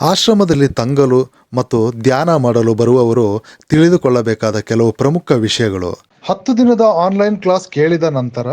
ಆಶ್ರಮದಲ್ಲಿ ತಂಗಲು ಮತ್ತು ಧ್ಯಾನ ಮಾಡಲು ಬರುವವರು ತಿಳಿದುಕೊಳ್ಳಬೇಕಾದ ಕೆಲವು ಪ್ರಮುಖ ವಿಷಯಗಳು. ಹತ್ತು ದಿನದ ಆನ್ಲೈನ್ ಕ್ಲಾಸ್ ಕೇಳಿದ ನಂತರ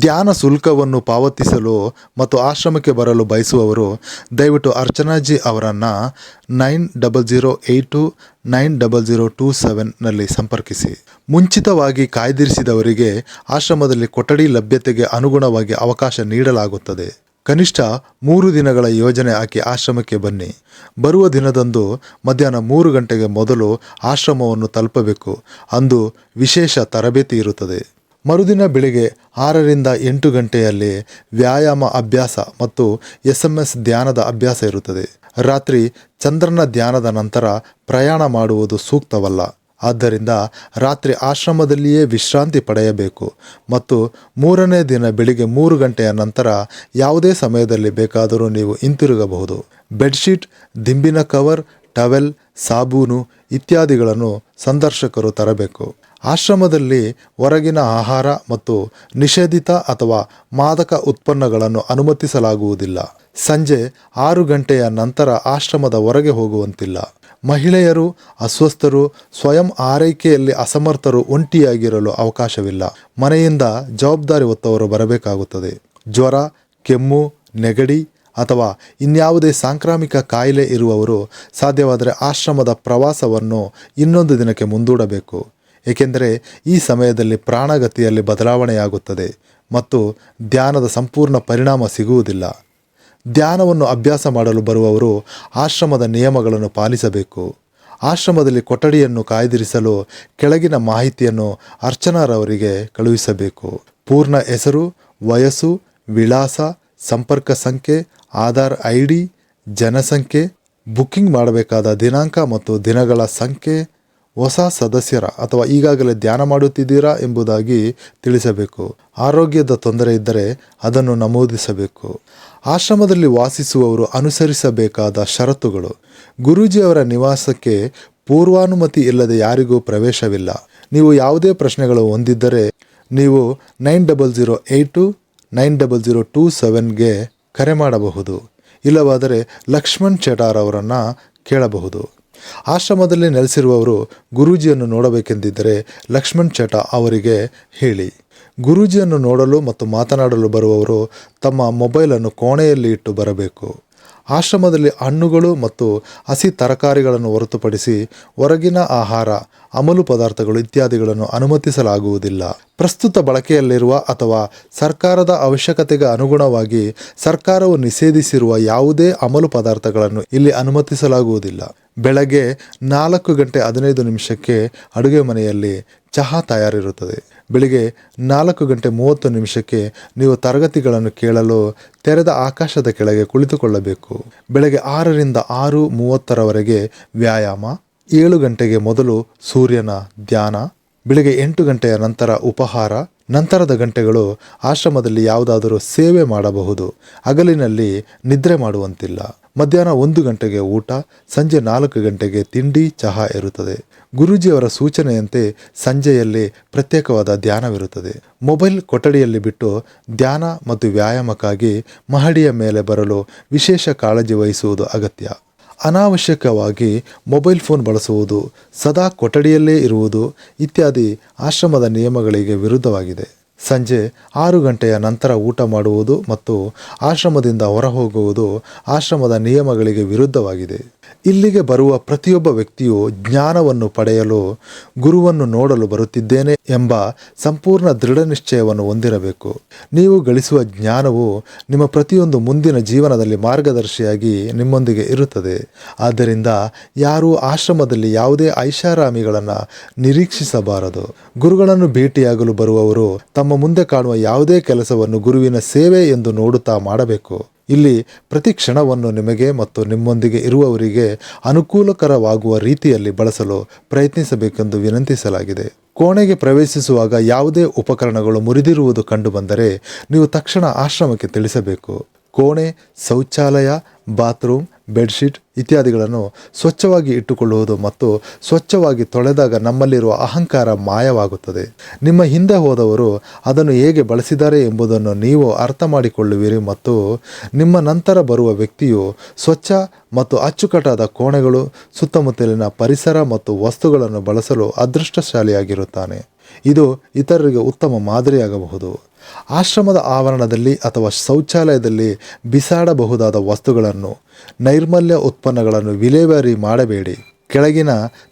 ಧ್ಯಾನ ಶುಲ್ಕವನ್ನು ಪಾವತಿಸಲು ಮತ್ತು ಆಶ್ರಮಕ್ಕೆ ಬರಲು ಬಯಸುವವರು ದಯವಿಟ್ಟು ಅರ್ಚನಾಜಿ ಅವರನ್ನು nine double zero eight two nine double zero two ಸೆವೆನ್ನಲ್ಲಿ ಸಂಪರ್ಕಿಸಿ. ಮುಂಚಿತವಾಗಿ ಕಾಯ್ದಿರಿಸಿದವರಿಗೆ ಆಶ್ರಮದಲ್ಲಿ ಕೊಠಡಿ ಲಭ್ಯತೆಗೆ ಅನುಗುಣವಾಗಿ ಅವಕಾಶ ನೀಡಲಾಗುತ್ತದೆ. ಕನಿಷ್ಠ ಮೂರು ದಿನಗಳ ಯೋಜನೆ ಹಾಕಿ ಆಶ್ರಮಕ್ಕೆ ಬನ್ನಿ. ಬರುವ ದಿನದಂದು ಮಧ್ಯಾಹ್ನ ಮೂರು ಗಂಟೆಗೆ ಮೊದಲು ಆಶ್ರಮವನ್ನು ತಲುಪಬೇಕು. ಅಂದು ವಿಶೇಷ ತರಬೇತಿ ಇರುತ್ತದೆ. ಮರುದಿನ ಬೆಳಿಗ್ಗೆ ಆರರಿಂದ ಎಂಟು ಗಂಟೆಯಲ್ಲಿ ವ್ಯಾಯಾಮ ಅಭ್ಯಾಸ ಮತ್ತು ಎಸ್ ಎಂ ಎಸ್ ಧ್ಯಾನದ ಅಭ್ಯಾಸ ಇರುತ್ತದೆ. ರಾತ್ರಿ ಚಂದ್ರನ ಧ್ಯಾನದ ನಂತರ ಪ್ರಯಾಣ ಮಾಡುವುದು ಸೂಕ್ತವಲ್ಲ. ಆದ್ದರಿಂದ ರಾತ್ರಿ ಆಶ್ರಮದಲ್ಲಿಯೇ ವಿಶ್ರಾಂತಿ ಪಡೆಯಬೇಕು ಮತ್ತು ಮೂರನೇ ದಿನ ಬೆಳಿಗ್ಗೆ ಮೂರು ಗಂಟೆಯ ನಂತರ ಯಾವುದೇ ಸಮಯದಲ್ಲಿ ಬೇಕಾದರೂ ನೀವು ಹಿಂತಿರುಗಬಹುದು. ಬೆಡ್ಶೀಟ್, ದಿಂಬಿನ ಕವರ್, ಟವೆಲ್, ಸಾಬೂನು ಇತ್ಯಾದಿಗಳನ್ನು ಸಂದರ್ಶಕರು ತರಬೇಕು. ಆಶ್ರಮದಲ್ಲಿ ಹೊರಗಿನ ಆಹಾರ ಮತ್ತು ನಿಷೇಧಿತ ಅಥವಾ ಮಾದಕ ಉತ್ಪನ್ನಗಳನ್ನು ಅನುಮತಿಸಲಾಗುವುದಿಲ್ಲ. ಸಂಜೆ ಆರು ಗಂಟೆಯ ನಂತರ ಆಶ್ರಮದ ಹೊರಗೆ ಹೋಗುವಂತಿಲ್ಲ. ಮಹಿಳೆಯರು, ಅಸ್ವಸ್ಥರು, ಸ್ವಯಂ ಆರೈಕೆಯಲ್ಲಿ ಅಸಮರ್ಥರು ಒಂಟಿಯಾಗಿರಲು ಅವಕಾಶವಿಲ್ಲ. ಮನೆಯಿಂದ ಜವಾಬ್ದಾರಿ ಹೊತ್ತವರು ಬರಬೇಕಾಗುತ್ತದೆ. ಜ್ವರ, ಕೆಮ್ಮು, ನೆಗಡಿ ಅಥವಾ ಇನ್ಯಾವುದೇ ಸಾಂಕ್ರಾಮಿಕ ಕಾಯಿಲೆ ಇರುವವರು ಸಾಧ್ಯವಾದರೆ ಆಶ್ರಮದ ಪ್ರವಾಸವನ್ನು ಇನ್ನೊಂದು ದಿನಕ್ಕೆ ಮುಂದೂಡಬೇಕು. ಏಕೆಂದರೆ ಈ ಸಮಯದಲ್ಲಿ ಪ್ರಾಣಗತಿಯಲ್ಲಿ ಬದಲಾವಣೆಯಾಗುತ್ತದೆ ಮತ್ತು ಧ್ಯಾನದ ಸಂಪೂರ್ಣ ಪರಿಣಾಮ ಸಿಗುವುದಿಲ್ಲ. ಧ್ಯಾನವನ್ನು ಅಭ್ಯಾಸ ಮಾಡಲು ಬರುವವರು ಆಶ್ರಮದ ನಿಯಮಗಳನ್ನು ಪಾಲಿಸಬೇಕು. ಆಶ್ರಮದಲ್ಲಿ ಕೊಠಡಿಯನ್ನು ಕಾಯ್ದಿರಿಸಲು ಕೆಳಗಿನ ಮಾಹಿತಿಯನ್ನು ಅರ್ಚನಾರವರಿಗೆ ಕಳುಹಿಸಬೇಕು. ಪೂರ್ಣ ಹೆಸರು, ವಯಸ್ಸು, ವಿಳಾಸ, ಸಂಪರ್ಕ ಸಂಖ್ಯೆ, ಆಧಾರ್ ಐ ಡಿ ಜನಸಂಖ್ಯೆ ಬುಕ್ಕಿಂಗ್ ಮಾಡಬೇಕಾದ ದಿನಾಂಕ ಮತ್ತು ದಿನಗಳ ಸಂಖ್ಯೆ, ಹೊಸ ಸದಸ್ಯರ ಅಥವಾ ಈಗಾಗಲೇ ಧ್ಯಾನ ಮಾಡುತ್ತಿದ್ದೀರಾ ಎಂಬುದಾಗಿ ತಿಳಿಸಬೇಕು. ಆರೋಗ್ಯದ ತೊಂದರೆ ಇದ್ದರೆ ಅದನ್ನು ನಮೂದಿಸಬೇಕು. ಆಶ್ರಮದಲ್ಲಿ ವಾಸಿಸುವವರು ಅನುಸರಿಸಬೇಕಾದ ಷರತ್ತುಗಳು. ಗುರೂಜಿಯವರ ನಿವಾಸಕ್ಕೆ ಪೂರ್ವಾನುಮತಿ ಇಲ್ಲದೆ ಯಾರಿಗೂ ಪ್ರವೇಶವಿಲ್ಲ. ನೀವು ಯಾವುದೇ ಪ್ರಶ್ನೆಗಳು ಹೊಂದಿದ್ದರೆ ನೀವು nine double zero eight nine double zero two ಸೆವೆನ್ಗೆ ಕರೆ ಮಾಡಬಹುದು. ಇಲ್ಲವಾದರೆ ಲಕ್ಷ್ಮಣ್ ಚಟಾರ್ ಅವರನ್ನು ಕೇಳಬಹುದು. ಆಶ್ರಮದಲ್ಲಿ ನೆಲೆಸಿರುವವರು ಗುರೂಜಿಯನ್ನು ನೋಡಬೇಕೆಂದಿದ್ದರೆ ಲಕ್ಷ್ಮಣ್ ಚಟಾ ಅವರಿಗೆ ಹೇಳಿ. ಗುರೂಜಿಯನ್ನು ನೋಡಲು ಮತ್ತು ಮಾತನಾಡಲು ಬರುವವರು ತಮ್ಮ ಮೊಬೈಲನ್ನು ಕೋಣೆಯಲ್ಲಿ ಇಟ್ಟು ಬರಬೇಕು. ಆಶ್ರಮದಲ್ಲಿ ಹಣ್ಣುಗಳು ಮತ್ತು ಹಸಿ ತರಕಾರಿಗಳನ್ನು ಹೊರತುಪಡಿಸಿ ಹೊರಗಿನ ಆಹಾರ, ಅಮಲು ಪದಾರ್ಥಗಳು ಇತ್ಯಾದಿಗಳನ್ನು ಅನುಮತಿಸಲಾಗುವುದಿಲ್ಲ. ಪ್ರಸ್ತುತ ಬಳಕೆಯಲ್ಲಿರುವ ಅಥವಾ ಸರ್ಕಾರದ ಅವಶ್ಯಕತೆಗೆ ಅನುಗುಣವಾಗಿ ಸರ್ಕಾರವು ನಿಷೇಧಿಸಿರುವ ಯಾವುದೇ ಅಮಲು ಪದಾರ್ಥಗಳನ್ನು ಇಲ್ಲಿ ಅನುಮತಿಸಲಾಗುವುದಿಲ್ಲ. ಬೆಳಗ್ಗೆ ನಾಲ್ಕು ಗಂಟೆ ಹದಿನೈದು ನಿಮಿಷಕ್ಕೆ ಅಡುಗೆ ಮನೆಯಲ್ಲಿ ಚಹಾ ತಯಾರಿರುತ್ತದೆ. ಬೆಳಿಗ್ಗೆ ನಾಲ್ಕು ಗಂಟೆ ಮೂವತ್ತು ನಿಮಿಷಕ್ಕೆ ನೀವು ತರಗತಿಗಳನ್ನು ಕೇಳಲು ತೆರೆದ ಆಕಾಶದ ಕೆಳಗೆ ಕುಳಿತುಕೊಳ್ಳಬೇಕು. ಬೆಳಗ್ಗೆ ಆರರಿಂದ ಆರು ಮೂವತ್ತರವರೆಗೆ ವ್ಯಾಯಾಮ, ಏಳು ಗಂಟೆಗೆ ಮೊದಲು ಸೂರ್ಯನ ಧ್ಯಾನ, ಬೆಳಿಗ್ಗೆ ಎಂಟು ಗಂಟೆಯ ನಂತರ ಉಪಹಾರ, ನಂತರದ ಗಂಟೆಗಳು ಆಶ್ರಮದಲ್ಲಿ ಯಾವುದಾದರೂ ಸೇವೆ ಮಾಡಬಹುದು. ಹಗಲಿನಲ್ಲಿ ನಿದ್ರೆ ಮಾಡುವಂತಿಲ್ಲ. ಮಧ್ಯಾಹ್ನ ಒಂದು ಗಂಟೆಗೆ ಊಟ, ಸಂಜೆ ನಾಲ್ಕು ಗಂಟೆಗೆ ತಿಂಡಿ, ಚಹಾ ಇರುತ್ತದೆ. ಗುರೂಜಿಯವರ ಸೂಚನೆಯಂತೆ ಸಂಜೆಯಲ್ಲಿ ಪ್ರತ್ಯೇಕವಾದ ಧ್ಯಾನವಿರುತ್ತದೆ. ಮೊಬೈಲ್ ಕೊಠಡಿಯಲ್ಲಿ ಬಿಟ್ಟು ಧ್ಯಾನ ಮತ್ತು ವ್ಯಾಯಾಮಕ್ಕಾಗಿ ಮಹಡಿಯ ಮೇಲೆ ಬರಲು ವಿಶೇಷ ಕಾಳಜಿ ವಹಿಸುವುದು ಅಗತ್ಯ. ಅನಾವಶ್ಯಕವಾಗಿ ಮೊಬೈಲ್ ಫೋನ್ ಬಳಸುವುದು, ಸದಾ ಕೊಠಡಿಯಲ್ಲೇ ಇರುವುದು ಇತ್ಯಾದಿ ಆಶ್ರಮದ ನಿಯಮಗಳಿಗೆ ವಿರುದ್ಧವಾಗಿದೆ. ಸಂಜೆ ಆರು ಗಂಟೆಯ ನಂತರ ಊಟ ಮಾಡುವುದು ಮತ್ತು ಆಶ್ರಮದಿಂದ ಹೊರಹೋಗುವುದು ಆಶ್ರಮದ ನಿಯಮಗಳಿಗೆ ವಿರುದ್ಧವಾಗಿದೆ. ಇಲ್ಲಿಗೆ ಬರುವ ಪ್ರತಿಯೊಬ್ಬ ವ್ಯಕ್ತಿಯು ಜ್ಞಾನವನ್ನು ಪಡೆಯಲು, ಗುರುವನ್ನು ನೋಡಲು ಬರುತ್ತಿದ್ದೇನೆ ಎಂಬ ಸಂಪೂರ್ಣ ದೃಢ ನಿಶ್ಚಯವನ್ನು ಹೊಂದಿರಬೇಕು. ನೀವು ಗಳಿಸುವ ಜ್ಞಾನವು ನಿಮ್ಮ ಪ್ರತಿಯೊಂದು ಮುಂದಿನ ಜೀವನದಲ್ಲಿ ಮಾರ್ಗದರ್ಶಿಯಾಗಿ ನಿಮ್ಮೊಂದಿಗೆ ಇರುತ್ತದೆ. ಆದ್ದರಿಂದ ಯಾರೂ ಆಶ್ರಮದಲ್ಲಿ ಯಾವುದೇ ಐಷಾರಾಮಿಗಳನ್ನು ನಿರೀಕ್ಷಿಸಬಾರದು. ಗುರುಗಳನ್ನು ಭೇಟಿಯಾಗಲು ಬರುವವರು ತಮ್ಮ ಮುಂದೆ ಕಾಣುವ ಯಾವುದೇ ಕೆಲಸವನ್ನು ಗುರುವಿನ ಸೇವೆ ಎಂದು ನೋಡುತ್ತಾ ಮಾಡಬೇಕು. ಇಲ್ಲಿ ಪ್ರತಿ ಕ್ಷಣವನ್ನು ನಿಮಗೆ ಮತ್ತು ನಿಮ್ಮೊಂದಿಗೆ ಇರುವವರಿಗೆ ಅನುಕೂಲಕರವಾಗುವ ರೀತಿಯಲ್ಲಿ ಬಳಸಲು ಪ್ರಯತ್ನಿಸಬೇಕೆಂದು ವಿನಂತಿಸಲಾಗಿದೆ. ಕೋಣೆಗೆ ಪ್ರವೇಶಿಸುವಾಗ ಯಾವುದೇ ಉಪಕರಣಗಳು ಮುರಿದಿರುವುದು ಕಂಡುಬಂದರೆ ನೀವು ತಕ್ಷಣ ಆಶ್ರಮಕ್ಕೆ ತಿಳಿಸಬೇಕು. ಕೋಣೆ, ಶೌಚಾಲಯ, ಬಾತ್ರೂಮ್, ಬೆಡ್ಶೀಟ್ ಇತ್ಯಾದಿಗಳನ್ನು ಸ್ವಚ್ಛವಾಗಿ ಇಟ್ಟುಕೊಳ್ಳುವುದು ಮತ್ತು ಸ್ವಚ್ಛವಾಗಿ ತೊಳೆದಾಗ ನಮ್ಮಲ್ಲಿರುವ ಅಹಂಕಾರ ಮಾಯವಾಗುತ್ತದೆ. ನಿಮ್ಮ ಹಿಂದೆ ಹೋದವರು ಅದನ್ನು ಹೇಗೆ ಬಳಸಿದ್ದಾರೆ ಎಂಬುದನ್ನು ನೀವು ಅರ್ಥ ಮಾಡಿಕೊಳ್ಳುವಿರಿ ಮತ್ತು ನಿಮ್ಮ ನಂತರ ಬರುವ ವ್ಯಕ್ತಿಯು ಸ್ವಚ್ಛ ಮತ್ತು ಅಚ್ಚುಕಟ್ಟಾದ ಕೋಣೆಗಳು, ಸುತ್ತಮುತ್ತಲಿನ ಪರಿಸರ ಮತ್ತು ವಸ್ತುಗಳನ್ನು ಬಳಸಲು ಅದೃಷ್ಟಶಾಲಿಯಾಗಿರುತ್ತಾನೆ. ಇದು ಇತರರಿಗೆ ಉತ್ತಮ ಮಾದರಿಯಾಗಬಹುದು. ಆಶ್ರಮದ ಆವರಣದಲ್ಲಿ ಅಥವಾ ಶೌಚಾಲಯದಲ್ಲಿ ಬಿಸಾಡಬಹುದಾದ ವಸ್ತುಗಳನ್ನು, ನೈರ್ಮಲ್ಯ ಉತ್ಪನ್ನಗಳನ್ನು ವಿಲೇವಾರಿ ಮಾಡಬೇಡಿ. ಕೆಳಗಿನ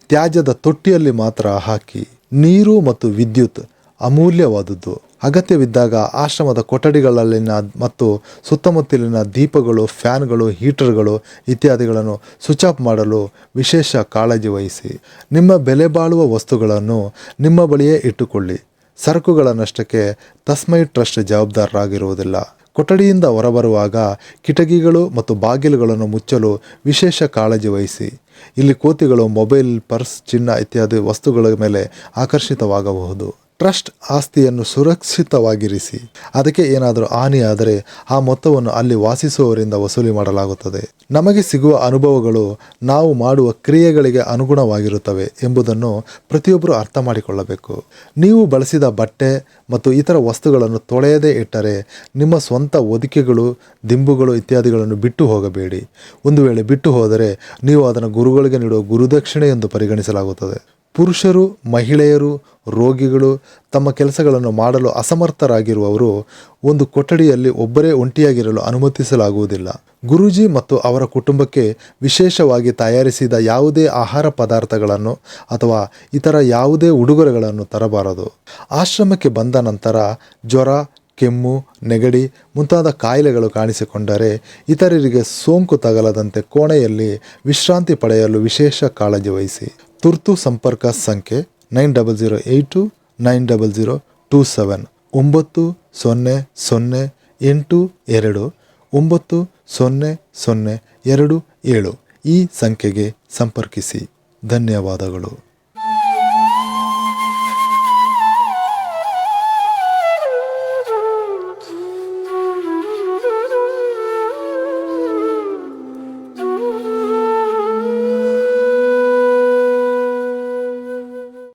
ತ್ಯಾಜ್ಯದ ತೊಟ್ಟಿಯಲ್ಲಿ ಮಾತ್ರ ಹಾಕಿ, ನೀರು ಮತ್ತು ವಿದ್ಯುತ್ ಅಮೂಲ್ಯವಾದದ್ದು. ಅಗತ್ಯವಿದ್ದಾಗ ಆಶ್ರಮದ ಕೊಠಡಿಗಳಲ್ಲಿನ ಮತ್ತು ಸುತ್ತಮುತ್ತಲಿನ ದೀಪಗಳು, ಫ್ಯಾನ್ಗಳು, ಹೀಟರ್ಗಳು ಇತ್ಯಾದಿಗಳನ್ನು ಸ್ವಿಚ್ ಆಫ್ ಮಾಡಲು ವಿಶೇಷ ಕಾಳಜಿ ವಹಿಸಿ. ನಿಮ್ಮ ಬೆಲೆ ಬಾಳುವ ವಸ್ತುಗಳನ್ನು ನಿಮ್ಮ ಬಳಿಯೇ ಇಟ್ಟುಕೊಳ್ಳಿ. ಸರಕುಗಳ ನಷ್ಟಕ್ಕೆ ತಸ್ಮೈ ಟ್ರಸ್ಟ್ ಜವಾಬ್ದಾರರಾಗಿರುವುದಿಲ್ಲ. ಕೊಠಡಿಯಿಂದ ಹೊರಬರುವಾಗ ಕಿಟಕಿಗಳು ಮತ್ತು ಬಾಗಿಲುಗಳನ್ನು ಮುಚ್ಚಲು ವಿಶೇಷ ಕಾಳಜಿ ವಹಿಸಿ. ಇಲ್ಲಿ ಕೋತಿಗಳು, ಮೊಬೈಲ್ ಪರ್ಸ್, ಚಿನ್ನ ಇತ್ಯಾದಿ ವಸ್ತುಗಳ ಮೇಲೆ ಆಕರ್ಷಿತವಾಗಬಹುದು. ಟ್ರಸ್ಟ್ ಆಸ್ತಿಯನ್ನು ಸುರಕ್ಷಿತವಾಗಿರಿಸಿ. ಅದಕ್ಕೆ ಏನಾದರೂ ಹಾನಿಯಾದರೆ ಆ ಮೊತ್ತವನ್ನು ಅಲ್ಲಿ ವಾಸಿಸುವವರಿಂದ ವಸೂಲಿ ಮಾಡಲಾಗುತ್ತದೆ. ನಮಗೆ ಸಿಗುವ ಅನುಭವಗಳು ನಾವು ಮಾಡುವ ಕ್ರಿಯೆಗಳಿಗೆ ಅನುಗುಣವಾಗಿರುತ್ತವೆ ಎಂಬುದನ್ನು ಪ್ರತಿಯೊಬ್ಬರು ಅರ್ಥ ಮಾಡಿಕೊಳ್ಳಬೇಕು. ನೀವು ಬಳಸಿದ ಬಟ್ಟೆ ಮತ್ತು ಇತರ ವಸ್ತುಗಳನ್ನು ತೊಳೆಯದೇ ಇಟ್ಟರೆ ನಿಮ್ಮ ಸ್ವಂತ ಒದಿಕೆಗಳು ದಿಂಬುಗಳು ಇತ್ಯಾದಿಗಳನ್ನು ಬಿಟ್ಟು ಹೋಗಬೇಡಿ. ಒಂದು ವೇಳೆ ಬಿಟ್ಟು ಹೋದರೆ ನೀವು ಅದನ್ನು ಗುರುಗಳಿಗೆ ನೀಡುವ ಗುರುದಕ್ಷಿಣೆ ಎಂದು ಪರಿಗಣಿಸಲಾಗುತ್ತದೆ. ಪುರುಷರು, ಮಹಿಳೆಯರು, ರೋಗಿಗಳು ತಮ್ಮ ಕೆಲಸಗಳನ್ನು ಮಾಡಲು ಅಸಮರ್ಥರಾಗಿರುವವರು ಒಂದು ಕೊಠಡಿಯಲ್ಲಿ ಒಬ್ಬರೇ ಒಂಟಿಯಾಗಿರಲು ಅನುಮತಿಸಲಾಗುವುದಿಲ್ಲ. ಗುರೂಜಿ ಮತ್ತು ಅವರ ಕುಟುಂಬಕ್ಕೆ ವಿಶೇಷವಾಗಿ ತಯಾರಿಸಿದ ಯಾವುದೇ ಆಹಾರ ಪದಾರ್ಥಗಳನ್ನು ಅಥವಾ ಇತರ ಯಾವುದೇ ಉಡುಗೊರೆಗಳನ್ನು ತರಬಾರದು. ಆಶ್ರಮಕ್ಕೆ ಬಂದ ನಂತರ ಜ್ವರ, ಕೆಮ್ಮು, ನೆಗಡಿ ಮುಂತಾದ ಕಾಯಿಲೆಗಳು ಕಾಣಿಸಿಕೊಂಡರೆ ಇತರರಿಗೆ ಸೋಂಕು ತಗಲದಂತೆ ಕೋಣೆಯಲ್ಲಿ ವಿಶ್ರಾಂತಿ ಪಡೆಯಲು ವಿಶೇಷ ಕಾಳಜಿ ವಹಿಸಿ. ತುರ್ತು ಸಂಪರ್ಕ ಸಂಖ್ಯೆ nine double zero eight nine double zero two seven, ಒಂಬತ್ತು ಸೊನ್ನೆ ಸೊನ್ನೆ ಎಂಟು ಎರಡು, ಒಂಬತ್ತು ಸೊನ್ನೆ ಸೊನ್ನೆ ಎರಡು ಏಳು ಈ ಸಂಖ್ಯೆಗೆ ಸಂಪರ್ಕಿಸಿ. ಧನ್ಯವಾದಗಳು.